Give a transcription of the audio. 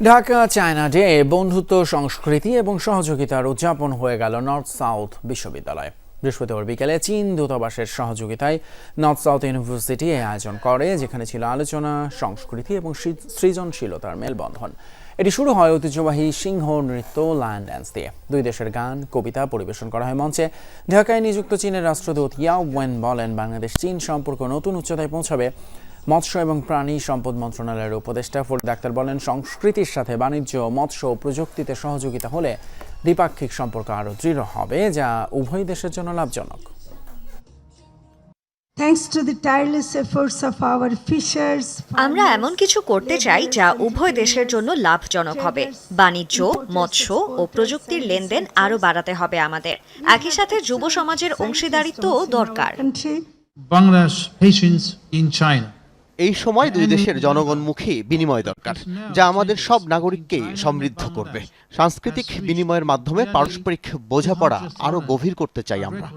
Dhaka, China day, বন্ধুত্ব, সংস্কৃতি এবং সহযোগিতার উদযাপন হয়ে গেল নর্থ সাউথ বিশ্ববিদ্যালয়ে। বৃহস্পতিবার বিকেলে চীন দূতাবাসের সহযোগিতায় নর্থ সাউথ ইউনিভার্সিটি আয়োজন করে, যেখানে ছিল আলোচনা, সংস্কৃতি এবং সৃজনশীলতার মেলবন্ধন। এটি শুরু হয় ঐতিহ্যবাহী সিংহ নৃত্য লায়ন ড্যান্স দিয়ে। দুই দেশের গান, কবিতা পরিবেশন করা হয় মঞ্চে। ঢাকায় নিযুক্ত চীনের রাষ্ট্রদূত ইয়াও ওয়েন বলেন বাংলাদেশ চীন সম্পর্ক নতুন উচ্চতায় পৌঁছাবে। মৎস্য এবং প্রাণী সম্পদ মন্ত্রণালয়ের উপদেষ্টা ফরিদ আক্তার বলেন সংস্কৃতির সাথে বাণিজ্য মৎস্য ও প্রযুক্তিতে সহযোগিতা হলে দ্বিপাক্ষিক সম্পর্ক আরও দৃঢ় হবে যা উভয় দেশের জন্য লাভজনক। Thanks to the tireless efforts of আমরা এমন কিছু করতে চাই যা উভয় দেশের জন্য লাভজনক হবে। বাণিজ্য মৎস্য ও প্রযুক্তির লেনদেন আরও বাড়াতে হবে আমাদের। একই সাথে যুব সমাজের অংশীদারিত্বও দরকার। patients in China. এই সময় দুই দেশের জনগণমুখী বিনিময় দরকার যা আমাদের সব নাগরিককে সমৃদ্ধ করবে সাংস্কৃতিক বিনিময়ের মাধ্যমে পারস্পরিক বোঝাপড়া আরও গভীর করতে চাই আমরা.